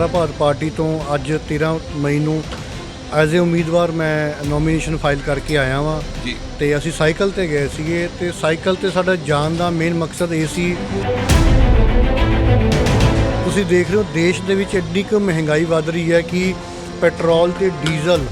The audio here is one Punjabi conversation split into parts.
ਸੁਨਹਿਰਾ ਭਾਰਤ ਪਾਰਟੀ ਤੋਂ ਅੱਜ 13 ਮਈ ਨੂੰ ਐਜ਼ ਏ ਉਮੀਦਵਾਰ ਮੈਂ ਨੋਮੀਨੇਸ਼ਨ ਫਾਈਲ ਕਰਕੇ ਆਇਆ ਵਾਂ ਜੀ। ਤੇ ਅਸੀਂ ਸਾਈਕਲ ਤੇ ਗਏ ਸੀਗੇ ਤੇ ਸਾਈਕਲ ਤੇ ਸਾਡਾ ਜਾਣ ਦਾ ਮੇਨ ਮਕਸਦ ਇਹ ਸੀ। ਤੁਸੀਂ ਦੇਖ ਰਹੇ ਹੋ ਦੇਸ਼ ਦੇ ਵਿੱਚ ਐਡੀ ਕੁ ਮਹਿੰਗਾਈ ਵੱਧ ਰਹੀ ਹੈ ਕਿ ਪੈਟਰੋਲ ਤੇ ਡੀਜ਼ਲ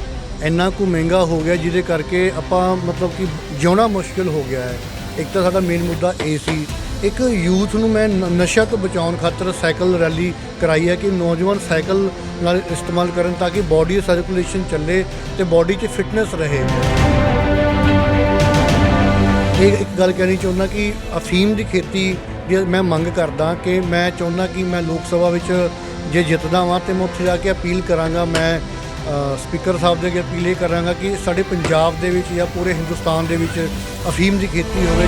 ਇੰਨਾ ਕੁ ਮਹਿੰਗਾ ਹੋ ਗਿਆ ਜਿਹਦੇ ਕਰਕੇ ਆਪਾਂ ਮਤਲਬ ਕਿ ਜਿਉਣਾ ਮੁਸ਼ਕਿਲ ਹੋ ਗਿਆ ਹੈ। ਇੱਕ ਤਾਂ ਸਾਡਾ ਮੇਨ ਮੁੱਦਾ ਇਹ ਸੀ। ਇੱਕ ਯੂਥ ਨੂੰ ਮੈਂ ਨ- ਨਸ਼ਾ ਤੋਂ ਬਚਾਉਣ ਖਾਤਰ ਸਾਈਕਲ ਰੈਲੀ ਕਰਾਈ ਹੈ ਕਿ ਨੌਜਵਾਨ ਸਾਈਕਲ ਨਾਲ ਇਸਤੇਮਾਲ ਕਰਨ ਤਾਂ ਕਿ ਬਾਡੀ ਸਰਕੂਲੇਸ਼ਨ ਚੱਲੇ ਤੇ ਬਾਡੀ 'ਚ ਫਿਟਨੈਸ ਰਹੇ। ਇਹ ਇੱਕ ਗੱਲ ਕਹਿਣੀ ਚਾਹੁੰਦਾ ਕਿ ਅਫੀਮ ਦੀ ਖੇਤੀ ਦੀ ਮੈਂ ਮੰਗ ਕਰਦਾ ਕਿ ਮੈਂ ਚਾਹੁੰਦਾ ਕਿ ਮੈਂ ਲੋਕ ਸਭਾ ਵਿੱਚ ਜੇ ਜਿੱਤਦਾ ਵਾਂ ਤੇ ਮੈਂ ਉੱਥੇ ਜਾ ਕੇ ਅਪੀਲ ਕਰਾਂਗਾ, ਮੈਂ ਸਪੀਕਰ ਸਾਹਿਬ ਦੇ ਅੱਗੇ ਅਪੀਲ ਇਹ ਕਰਾਂਗਾ ਕਿ ਸਾਡੇ ਪੰਜਾਬ ਦੇ ਵਿੱਚ ਜਾਂ ਪੂਰੇ ਹਿੰਦੁਸਤਾਨ ਦੇ ਵਿੱਚ ਅਫੀਮ ਦੀ ਖੇਤੀ ਹੋਵੇ।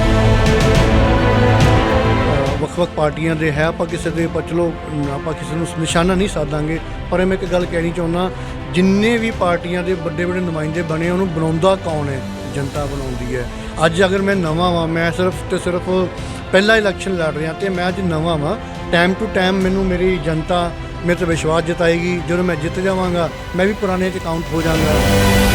ਵੱਖ-ਵੱਖ ਪਾਰਟੀਆਂ ਦੇ ਹੈ, ਆਪਾਂ ਕਿਸੇ ਦੇ ਆਪਾਂ ਚਲੋ ਆਪਾਂ ਕਿਸੇ ਨੂੰ ਨਿਸ਼ਾਨਾ ਨਹੀਂ ਸਾਧਾਂਗੇ ਪਰ ਮੈਂ ਇੱਕ ਗੱਲ ਕਹਿਣੀ ਚਾਹੁੰਦਾ, ਜਿੰਨੇ ਵੀ ਪਾਰਟੀਆਂ ਦੇ ਵੱਡੇ ਵੱਡੇ ਨੁਮਾਇੰਦੇ ਬਣੇ, ਉਹਨੂੰ ਬਣਾਉਂਦਾ ਕੌਣ ਹੈ? ਜਨਤਾ ਬਣਾਉਂਦੀ ਹੈ। ਅੱਜ ਅਗਰ ਮੈਂ ਨਵਾਂ ਵਾਂ, ਮੈਂ ਸਿਰਫ ਤੇ ਸਿਰਫ ਪਹਿਲਾ ਇਲੈਕਸ਼ਨ ਲੜ ਰਿਹਾ ਤੇ ਮੈਂ ਅੱਜ ਨਵਾਂ ਵਾਂ ਟਾਈਮ ਟੂ ਟਾਈਮ ਮੈਨੂੰ ਮੇਰੀ ਜਨਤਾ ਮੇਰੇ ਤੇ ਵਿਸ਼ਵਾਸ ਜਤਾਏਗੀ, ਜਦੋਂ ਮੈਂ ਜਿੱਤ ਜਾਵਾਂਗਾ, ਮੈਂ ਵੀ ਪੁਰਾਣੇ 'ਚ ਕਾਊਂਟ ਹੋ ਜਾਵਾਂਗਾ।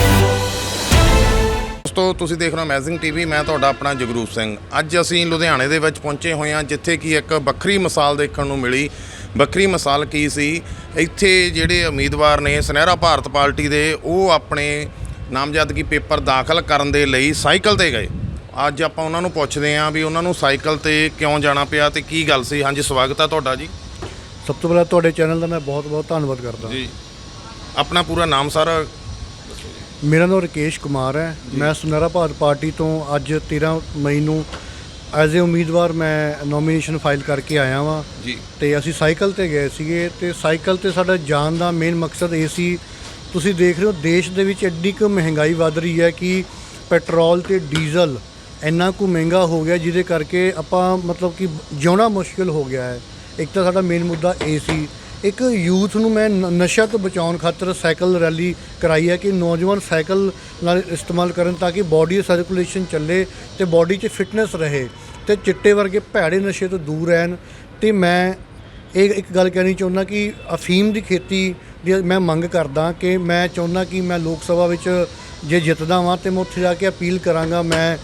ਦੋਸਤੋ ਤੁਸੀਂ ਦੇਖ ਰਹੇ ਹੋ ਅਮੇਜ਼ਿੰਗ ਟੀਵੀ ਮੈਂ ਤੁਹਾਡਾ ਆਪਣਾ ਜਗਰੂਪ ਸਿੰਘ। ਅੱਜ ਅਸੀਂ ਲੁਧਿਆਣੇ ਦੇ ਵਿੱਚ ਪਹੁੰਚੇ ਹੋਏ ਹਾਂ ਜਿੱਥੇ ਕਿ ਇੱਕ ਵੱਖਰੀ ਮਿਸਾਲ ਦੇਖਣ ਨੂੰ ਮਿਲੀ। ਵੱਖਰੀ ਮਿਸਾਲ ਕੀ ਸੀ? ਇੱਥੇ ਜਿਹੜੇ ਉਮੀਦਵਾਰ ਨੇ ਸੁਨਹਿਰਾ ਭਾਰਤ ਪਾਰਟੀ ਦੇ ਉਹ ਆਪਣੇ ਨਾਮਜ਼ਦਗੀ ਪੇਪਰ ਦਾਖਲ ਕਰਨ ਦੇ ਲਈ ਸਾਈਕਲ ਤੇ ਗਏ। ਅੱਜ ਆਪਾਂ ਉਹਨਾਂ ਨੂੰ ਪੁੱਛਦੇ ਹਾਂ ਵੀ ਉਹਨਾਂ ਨੂੰ ਸਾਈਕਲ ਤੇ ਕਿਉਂ ਜਾਣਾ ਪਿਆ ਤੇ ਕੀ ਗੱਲ ਸੀ? ਹਾਂਜੀ ਸਵਾਗਤ ਹੈ ਤੁਹਾਡਾ ਜੀ। ਸਭ ਤੋਂ ਪਹਿਲਾਂ ਤੁਹਾਡੇ ਚੈਨਲ ਦਾ ਮੈਂ ਬਹੁਤ-ਬਹੁਤ ਧੰਨਵਾਦ ਕਰਦਾ। ਜੀ। ਆਪਣਾ ਪੂਰਾ ਨਾਮ ਸਾਰਾ ਮੇਰਾ ਨਾਮ ਰਕੇਸ਼ ਕੁਮਾਰ ਹੈ। ਮੈਂ ਸੁਨਹਿਰਾ ਭਾਰਤ ਪਾਰਟੀ ਤੋਂ ਅੱਜ 13 ਮਈ ਨੂੰ ਐਜ਼ ਏ ਉਮੀਦਵਾਰ ਮੈਂ ਨੋਮੀਨੇਸ਼ਨ ਫਾਈਲ ਕਰਕੇ ਆਇਆ ਵਾਂ। ਜੀ। ਤੇ ਅਸੀਂ ਸਾਈਕਲ ਤੇ ਗਏ ਸੀਗੇ ਤੇ ਸਾਈਕਲ ਤੇ ਸਾਡਾ ਜਾਣ ਦਾ ਮੇਨ ਮਕਸਦ ਇਹ ਸੀ ਤੁਸੀਂ ਦੇਖ ਰਹੇ ਹੋ ਦੇਸ਼ ਦੇ ਵਿੱਚ ਐਡੀ ਕੁ ਮਹਿੰਗਾਈ ਵੱਧ ਰਹੀ ਹੈ ਕਿ ਪੈਟਰੋਲ ਤੇ ਡੀਜ਼ਲ ਇੰਨਾ ਕੁ ਮਹਿੰਗਾ ਹੋ ਗਿਆ ਜਿਹਦੇ ਕਰਕੇ ਆਪਾਂ ਮਤਲਬ ਕਿ ਜਿਉਣਾ ਮੁਸ਼ਕਿਲ ਹੋ ਗਿਆ ਹੈ। ਇੱਕ ਤਾਂ ਸਾਡਾ ਮੇਨ ਮੁੱਦਾ ਇਹ ਸੀ ਇੱਕ ਯੂਥ ਨੂੰ ਮੈਂ ਨ- ਨਸ਼ਾ ਤੋਂ ਬਚਾਉਣ ਖਾਤਰ ਸਾਈਕਲ ਰੈਲੀ ਕਰਾਈ ਹੈ ਕਿ ਨੌਜਵਾਨ ਸਾਈਕਲ ਨਾਲ ਇਸਤੇਮਾਲ ਕਰਨ ਤਾਂ ਕਿ ਬਾਡੀ ਸਰਕੂਲੇਸ਼ਨ ਚੱਲੇ ਤੇ ਬਾਡੀ 'ਚ ਫਿਟਨੈਸ ਰਹੇ ਤੇ ਚਿੱਟੇ ਵਰਗੇ ਭੈੜੇ ਨਸ਼ੇ ਤੋਂ ਦੂਰ ਰਹਿਣ। ਤੇ ਮੈਂ ਇਹ ਇੱਕ ਗੱਲ ਕਹਿਣੀ ਚਾਹੁੰਦਾ ਕਿ ਅਫੀਮ ਦੀ ਖੇਤੀ ਦੀ ਮੈਂ ਮੰਗ ਕਰਦਾ ਕਿ ਮੈਂ ਚਾਹੁੰਦਾ ਕਿ ਮੈਂ ਲੋਕ ਸਭਾ ਵਿੱਚ ਜੇ ਜਿੱਤਦਾ ਵਾਂ ਤੇ ਮੈਂ ਉੱਥੇ ਜਾ ਕੇ ਅਪੀਲ ਕਰਾਂਗਾ। ਮੈਂ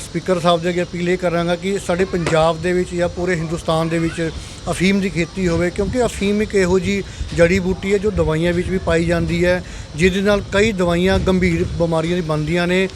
ਸਪੀਕਰ ਸਾਹਿਬ ਦੇ ਅੱਗੇ ਅਪੀਲ ਇਹ ਕਰਾਂਗਾ ਕਿ ਸਾਡੇ ਪੰਜਾਬ ਦੇ ਵਿੱਚ ਜਾਂ ਪੂਰੇ ਹਿੰਦੁਸਤਾਨ ਦੇ ਵਿੱਚ ਅਫੀਮ ਦੀ ਖੇਤੀ ਹੋਵੇ, ਕਿਉਂਕਿ ਅਫੀਮ ਇੱਕ ਇਹੋ ਜੀ ਜੜੀ ਬੂਟੀ ਹੈ ਜੋ ਦਵਾਈਆਂ ਵਿੱਚ ਵੀ ਪਾਈ ਜਾਂਦੀ ਹੈ, ਜਿਹਦੇ ਨਾਲ ਕਈ ਦਵਾਈਆਂ ਗੰਭੀਰ ਬਿਮਾਰੀਆਂ ਦੀ ਬਣਦੀਆਂ ਨੇ।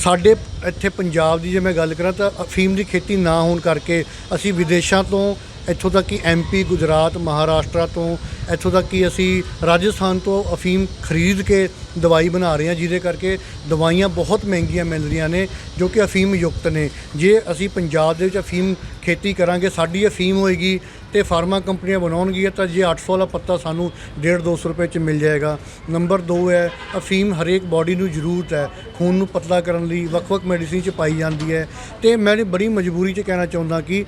ਸਾਡੇ ਇੱਥੇ ਪੰਜਾਬ ਦੀ ਜੇ ਮੈਂ ਗੱਲ ਕਰਾਂ ਤਾਂ ਅਫੀਮ ਦੀ ਖੇਤੀ ਨਾ ਹੋਣ ਕਰਕੇ ਅਸੀਂ ਵਿਦੇਸ਼ਾਂ ਤੋਂ ਇੱਥੋਂ ਤੱਕ ਕਿ ਐਮਪੀ ਗੁਜਰਾਤ, ਮਹਾਰਾਸ਼ਟਰ ਤੋਂ ਇੱਥੋਂ ਤੱਕ ਕਿ ਅਸੀਂ ਰਾਜਸਥਾਨ ਤੋਂ ਅਫੀਮ ਖਰੀਦ ਕੇ ਦਵਾਈ ਬਣਾ ਰਹੇ ਹਾਂ, ਜਿਹਦੇ ਕਰਕੇ ਦਵਾਈਆਂ ਬਹੁਤ ਮਹਿੰਗੀਆਂ ਮਿਲ ਰਹੀਆਂ ਨੇ, ਜੋ ਕਿ ਅਫੀਮ ਯੁਕਤ ਨੇ। ਜੇ ਅਸੀਂ ਪੰਜਾਬ ਦੇ ਵਿੱਚ ਅਫੀਮ ਖੇਤੀ ਕਰਾਂਗੇ, ਸਾਡੀ ਅਫੀਮ ਹੋਏਗੀ ਤੇ ਫਾਰਮਾ ਕੰਪਨੀਆਂ ਬਣਾਉਣਗੀਆਂ, ਤਾਂ ਜੇ 800 ਵਾਲਾ ਪੱਤਾ ਸਾਨੂੰ 1.5 200 ਰੁਪਏ ਚ ਮਿਲ ਜਾਏਗਾ। ਨੰਬਰ 2 ਹੈ, ਅਫੀਮ ਹਰੇਕ ਬਾਡੀ ਨੂੰ ਜ਼ਰੂਰਤ ਹੈ, ਖੂਨ ਨੂੰ ਪਤਲਾ ਕਰਨ ਲਈ ਵੱਖ-ਵੱਖ ਮੈਡੀਸਿਨ ਚ ਪਾਈ ਜਾਂਦੀ ਹੈ। ਤੇ ਮੈਂ ਬੜੀ ਮਜਬੂਰੀ ਚ ਕਹਿਣਾ ਚਾਹੁੰਦਾ ਕਿ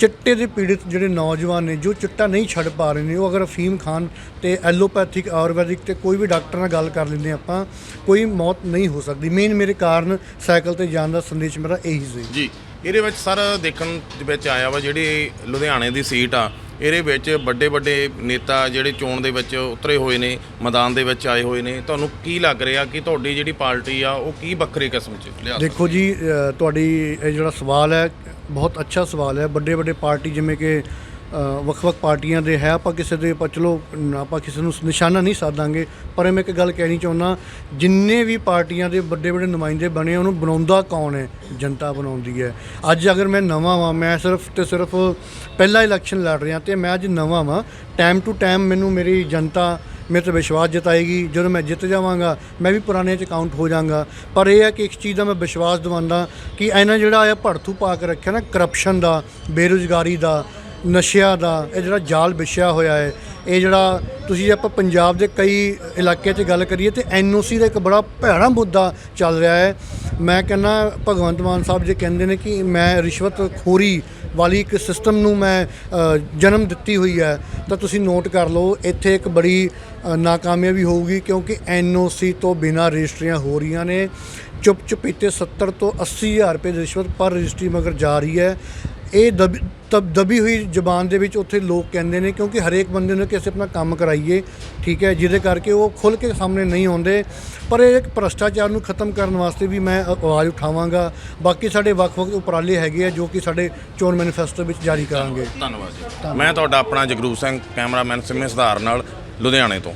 ਚਿੱਟੇ ਦੇ ਪੀੜਿਤ ਜਿਹੜੇ ਨੌਜਵਾਨ ਨੇ ਜੋ ਚਿੱਟਾ ਨਹੀਂ ਛੱਡ ਪਾ ਰਹੇ ਨੇ ਉਹ ਅਗਰ ਅਫੀਮ ਖਾਣ ਤੇ ਐਲੋਪੈਥਿਕ ਆਯੁਰਵੈਦਿਕ ਤੇ ਕੋਈ ਵੀ ਡਾਕਟਰ ਨਾਲ ਗੱਲ ਕਰ ਲੈਂਦੇ ਆਪਾਂ ਕੋਈ ਮੌਤ ਨਹੀਂ ਹੋ ਸਕਦੀ। ਮੇਨ ਮੇਰੇ ਕਾਰਨ ਸਾਈਕਲ ਤੇ ਜਾਣ ਦਾ ਸੰਦੇਸ਼ ਮੇਰਾ ਇਹੀ ਸੀ। ਜੀ ਇਹਦੇ ਵਿੱਚ ਸਰ ਦੇਖਣ ਦੇ ਵਿੱਚ ਆਇਆ ਵਾ ਜਿਹੜੀ ਲੁਧਿਆਣੇ ਦੀ ਸੀਟ ਆ ਇਹਦੇ ਵਿੱਚ ਵੱਡੇ ਵੱਡੇ ਨੇਤਾ ਜਿਹੜੇ ਚੋਣ ਦੇ ਵਿੱਚ ਉਤਰੇ ਹੋਏ ਨੇ ਮੈਦਾਨ ਦੇ ਵਿੱਚ ਆਏ ਹੋਏ ਨੇ ਤੁਹਾਨੂੰ ਕੀ ਲੱਗ ਰਿਹਾ ਕਿ ਤੁਹਾਡੀ ਜਿਹੜੀ ਪਾਰਟੀ ਆ ਉਹ ਕੀ ਵੱਖਰੇ ਕਿਸਮ ਚ ਲਿਆ ਦੇਖੋ ਜੀ ਤੁਹਾਡੀ ਇਹ ਜਿਹੜਾ ਸਵਾਲ ਹੈ ਬਹੁਤ ਅੱਛਾ ਸਵਾਲ ਹੈ। ਵੱਡੇ ਵੱਡੇ ਪਾਰਟੀ ਜਿਵੇਂ ਕਿ ਵੱਖ-ਵੱਖ ਪਾਰਟੀਆਂ ਦੇ ਹੈ, ਆਪਾਂ ਕਿਸੇ ਦੇ, ਆਪਾਂ ਚਲੋ ਆਪਾਂ ਕਿਸੇ ਨੂੰ ਨਿਸ਼ਾਨਾ ਨਹੀਂ ਸਾਧਾਂਗੇ ਪਰ ਮੈਂ ਇੱਕ ਗੱਲ ਕਹਿਣੀ ਚਾਹੁੰਦਾ, ਜਿੰਨੇ ਵੀ ਪਾਰਟੀਆਂ ਦੇ ਵੱਡੇ ਵੱਡੇ ਨੁਮਾਇੰਦੇ ਬਣੇ ਉਹਨੂੰ ਬਣਾਉਂਦਾ ਕੌਣ ਹੈ? ਜਨਤਾ ਬਣਾਉਂਦੀ ਹੈ। ਅੱਜ ਅਗਰ ਮੈਂ ਨਵਾਂ ਵਾਂ, ਮੈਂ ਸਿਰਫ ਤੇ ਸਿਰਫ ਪਹਿਲਾ ਇਲੈਕਸ਼ਨ ਲੜ ਰਿਹਾ ਤੇ ਮੈਂ ਅੱਜ ਨਵਾਂ ਵਾਂ ਟਾਈਮ ਟੂ ਟਾਈਮ ਮੈਨੂੰ ਮੇਰੀ ਜਨਤਾ ਮੇਰੇ ਤੇ ਵਿਸ਼ਵਾਸ ਜਤਾਏਗੀ, ਜਦੋਂ ਮੈਂ ਜਿੱਤ ਜਾਵਾਂਗਾ, ਮੈਂ ਵੀ ਪੁਰਾਣੇ 'ਚ ਕਾਊਂਟ ਹੋ ਜਾਵਾਂਗਾ। ਪਰ ਇਹ ਹੈ ਕਿ ਇੱਕ ਚੀਜ਼ ਦਾ ਮੈਂ ਵਿਸ਼ਵਾਸ ਦਿਵਾਉਂਦਾ ਕਿ ਇਹਨਾਂ ਜਿਹੜਾ ਆ ਭੜਥੂ ਪਾ ਕੇ ਰੱਖਿਆ ਨਾ ਕਰਪਸ਼ਨ ਦਾ, ਬੇਰੁਜ਼ਗਾਰੀ ਦਾ, ਨਸ਼ਿਆਂ ਦਾ, ਇਹ ਜਿਹੜਾ ਜਾਲ ਵਿਛਿਆ ਹੋਇਆ ਹੈ ਇਹ ਜਿਹੜਾ ਤੁਸੀਂ ਜੇ ਆਪਾਂ ਪੰਜਾਬ ਦੇ ਕਈ ਇਲਾਕਿਆਂ 'ਚ ਗੱਲ ਕਰੀਏ ਤੇ ਐਨਓਸੀ ਦਾ ਇੱਕ ਬੜਾ ਭੈੜਾ ਮੁੱਦਾ ਚੱਲ ਰਿਹਾ ਹੈ। ਮੈਂ ਕਹਿੰਦਾ ਭਗਵੰਤ ਮਾਨ ਸਾਹਿਬ ਜੇ ਕਹਿੰਦੇ ਨੇ ਕਿ ਮੈਂ ਰਿਸ਼ਵਤ ਖੋਰੀ ਵਾਲੀ ਇੱਕ ਸਿਸਟਮ ਨੂੰ ਮੈਂ ਜਨਮ ਦਿੱਤੀ ਹੋਈ ਹੈ। ਤਾਂ ਤੁਸੀਂ ਨੋਟ ਕਰ ਲਓ, ਇੱਥੇ ਇੱਕ ਬੜੀ ਨਾਕਾਮਯਾਬੀ ਹੋਊਗੀ ਕਿਉਂਕਿ ਐਨਓਸੀ ਤੋਂ ਬਿਨਾਂ ਰਜਿਸਟਰੀਆਂ ਹੋ ਰਹੀਆਂ ਨੇ। ਚੁੱਪ ਚੁਪੀਤੇ 70 ਤੋਂ 80 ਹਜ਼ਾਰ ਰੁਪਏ ਦੀ ਰਿਸ਼ਵਤ ਪਰ ਰਜਿਸਟਰੀ ਮਗਰ ਜਾ ਰਹੀ ਹੈ। ਇਹ ਦਬ ਤਬ ਦਬੀ ਹੋਈ ਜ਼ਬਾਨ ਦੇ ਵਿੱਚ ਉੱਥੇ ਲੋਕ ਕਹਿੰਦੇ ਨੇ, ਕਿਉਂਕਿ ਹਰੇਕ ਬੰਦੇ ਨੂੰ ਕਿ ਅਸੀਂ ਆਪਣਾ ਕੰਮ ਕਰਾਈਏ, ਠੀਕ ਹੈ, ਜਿਹਦੇ ਕਰਕੇ ਉਹ ਖੁੱਲ ਕੇ ਸਾਹਮਣੇ ਨਹੀਂ ਆਉਂਦੇ। ਪਰ ਇਹ ਇੱਕ ਭ੍ਰਸ਼ਟਾਚਾਰ ਨੂੰ ਖਤਮ ਕਰਨ ਵਾਸਤੇ ਵੀ ਮੈਂ ਆਵਾਜ਼ ਉਠਾਵਾਂਗਾ। ਬਾਕੀ ਸਾਡੇ ਵੱਖ-ਵੱਖ ਉਪਰਾਲੇ ਹੈਗੇ ਆ, ਜੋ ਕਿ ਸਾਡੇ ਚੋਣ ਮੈਨੀਫੈਸਟੋ ਵਿੱਚ ਜਾਰੀ ਕਰਾਂਗੇ। ਧੰਨਵਾਦ ਜੀ। ਮੈਂ ਤੁਹਾਡਾ ਆਪਣਾ ਜਗਰੂਪ ਸਿੰਘ, ਕੈਮਰਾਮੈਨ ਸਿੰਮੇ ਸੁਧਾਰ ਨਾਲ, ਲੁਧਿਆਣੇ ਤੋਂ।